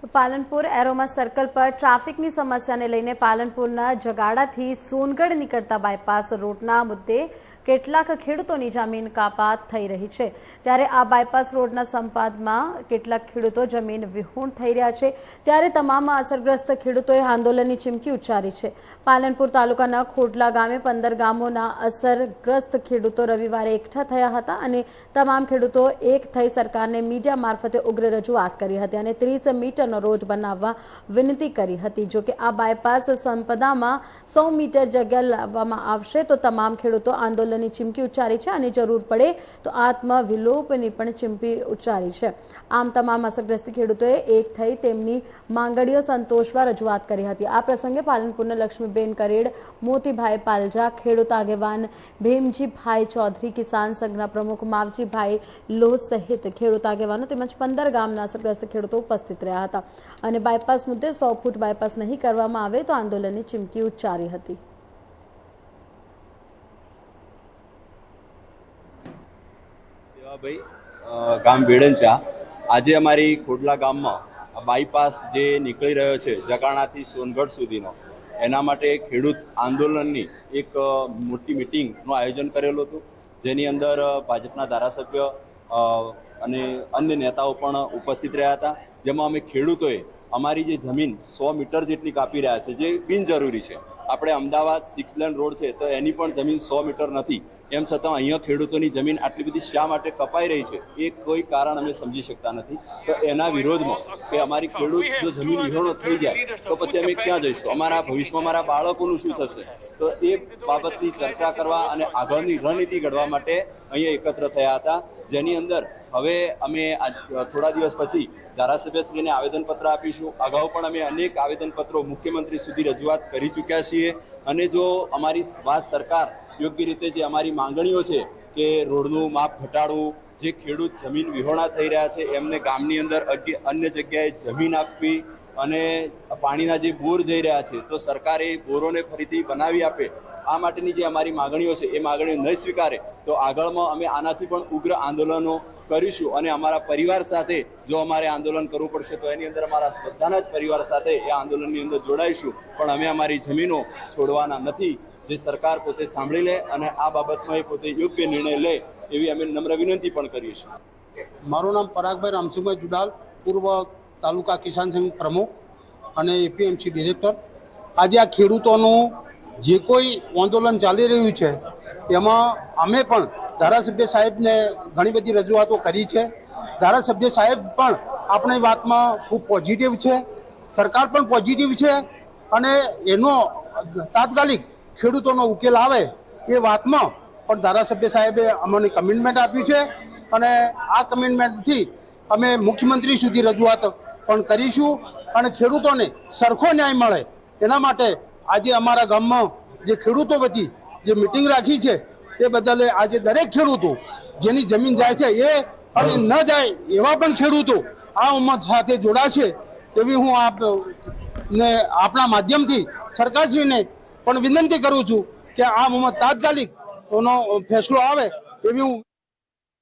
તો Palanpur aroma circle પર ટ્રાફિકની સમસ્યાને લઈને પાલનપુરના જગાડાથી સોનગઢ નીકળતા બાયપાસ રોડના મુદ્દે કેટલાક ખેડૂતોની જમીન કાપાત થઈ રહી છે. ત્યારે આ બાયપાસ રોડના સંપાદમાં કેટલાક ખેડૂતો જમીન વિહોણ થઈ રહ્યા છે. ત્યારે તમામ અસરગ્રસ્ત ખેડૂતોએ આંદોલનની ચીમકી ઉચ્ચારી છે. પાલનપુર તાલુકાના ખોડલા ગામે પંદર ગામોના અસરગ્રસ્ત ખેડૂતો રવિવારે એકઠા થયા હતા અને તમામ ખેડૂતો એક થઈ સરકારને મીડિયા મારફતે ઉગ્ર રજૂઆત કરી હતી અને ત્રીસ મીટરનો રોડ બનાવવા વિનંતી કરી હતી. જોકે આ બાયપાસ સંપદામાં સો મીટર જગ્યા લાવવામાં આવશે તો તમામ ખેડૂતો આંદોલનની ચીમકી ઉચ્ચારી છે અને જરૂર પડે તો આત્મવિલોપની પણ ચીમકી ઉચ્ચારી છે. આમ તમામ અસરગ્રસ્ત ખેડૂતોએ એક થઈ તેમની માંગણીઓ સંતોષવા રજૂઆત કરી હતી. આ પ્રસંગે પાલનપુરના લક્ષ્મીબેન કરેડ, મોતીભાઈ પાલજા, ખેડૂત આગેવાન ભીમજીભાઈ ચૌધરી, કિસાન સંઘના પ્રમુખ માવજીભાઈ લોહ સહિત ખેડૂત આગેવાનો તેમજ પંદર ગામના અસરગ્રસ્ત ખેડૂતો ઉપસ્થિત રહ્યા હતા. અને બાયપાસ મુદ્દે સો ફૂટ બાયપાસ નહીં કરવામાં આવે તો આંદોલનની ચીમકી ઉચ્ચારી હતી. અ, ગામ વેડંચા આજે અમારી ખોડલા ગામમાં બાયપાસ જે નીકળી રહ્યો છે જગાણાથી સોનગઢ સુધીનો એના માટે ખેડૂત આંદોલનની એક મોટી મિટિંગનું આયોજન કરેલું હતું. જેની અંદર ભાજપના ધારાસભ્ય અને અન્ય નેતાઓ પણ ઉપસ્થિત રહ્યા હતા. જેમાં અમે ખેડૂતોએ અમારી જે જમીન સો મીટર જેટલી કાપી રહ્યા છે જે બિનજરૂરી છે. આપણે અમદાવાદ સિક્સ લેન રોડ છે, તો એની પણ જમીન સો મીટર નથી. એમ છતાં અહીંયા ખેડૂતોની જમીન આટલી બધી શા માટે કપાઈ રહી છે, એ કોઈ કારણ અમે સમજી શકતા નથી. તો એના વિરોધમાં કે અમારી ખેડૂત જો જમીન વિહોણો થઈ જાય, તો પછી અમે ક્યાં જઈશું? અમારા ભવિષ્યમાં અમારા બાળકોનું શું થશે? તો એ બાબતની ચર્ચા કરવા અને આગળની રણનીતિ ઘડવા માટે અહીંયા એકત્ર થયા હતા. જેની અંદર હવે અમે થોડા દિવસ પછી ધારાસભ્યશ્રીને આવેદનપત્ર આપીશું. અગાઉ પણ અમે અનેક આવેદનપત્રો મુખ્યમંત્રી સુધી રજૂઆત કરી ચૂક્યા છીએ. અને જો અમારી વાત સરકાર યોગ્ય રીતે જે અમારી માંગણીઓ છે કે રોડનું માપ ઘટાડવું, જે ખેડૂત જમીન વિહોણા થઈ રહ્યા છે, એમને ગામની અંદર અન્ય જગ્યાએ જમીન આપવી અને પાણીના જે બોર જઈ રહ્યા છે, તો સરકારે બોરોને ફરીથી બનાવી આપે. આ માટેની જે અમારી માગણીઓ છે, એ માગણીઓ નહીં સ્વીકારે, તો આગળમાં અમે આનાથી પણ ઉગ્ર આંદોલનો કરીશું અને અમારા પરિવાર સાથે જો અમારે આંદોલન કરવું પડશે તો એની અંદર અમારા બધાના જ પરિવાર સાથે એ આંદોલનની અંદર જોડાઈશું. પણ અમે અમારી જમીનો છોડવાના નથી. જે સરકાર પોતે સાંભળી લે અને આ બાબતમાં એ પોતે યોગ્ય નિર્ણય લે એવી અમે નમ્ર વિનંતી પણ કરીશું મારું નામ પરાગભાઈ રામસિંહભાઈ જુડાલ, પૂર્વ તાલુકા કિસાન સંઘ પ્રમુખ અને એપીએમસી ડિરેક્ટર. આજે આ ખેડૂતોનું જે કોઈ આંદોલન ચાલી રહ્યું છે, એમાં અમે પણ ધારાસભ્ય સાહેબને ઘણી બધી રજૂઆતો કરી છે. ધારાસભ્ય સાહેબ પણ આપણી વાતમાં ખૂબ પોઝિટિવ છે. સરકાર પણ પોઝિટિવ છે અને એનો તાત્કાલિક ખેડૂતોનો ઉકેલ આવે એ વાતમાં પણ ધારાસભ્ય સાહેબે અમને કમિટમેન્ટ આપ્યું છે અને આ કમિટમેન્ટથી અમે મુખ્યમંત્રી સુધી રજૂઆત પણ કરીશું અને ખેડૂતોને સરખો ન્યાય મળે એના માટે આજે અમારા ગામમાં જે ખેડૂતો વતી જે મિટિંગ રાખી છે એ બદલે આજે દરેક ખેડૂતો જેની જમીન જાય છે એ અને ન જાય એવા પણ ખેડૂતો આ ઉંમત સાથે જોડાશે એવી હું આપ ને આપણા માધ્યમથી સરકારશ્રીને પણ વિનંતી કરું છું કે આ ઉંમત તાત્કાલિક એનો ફેસલો આવે એવી હું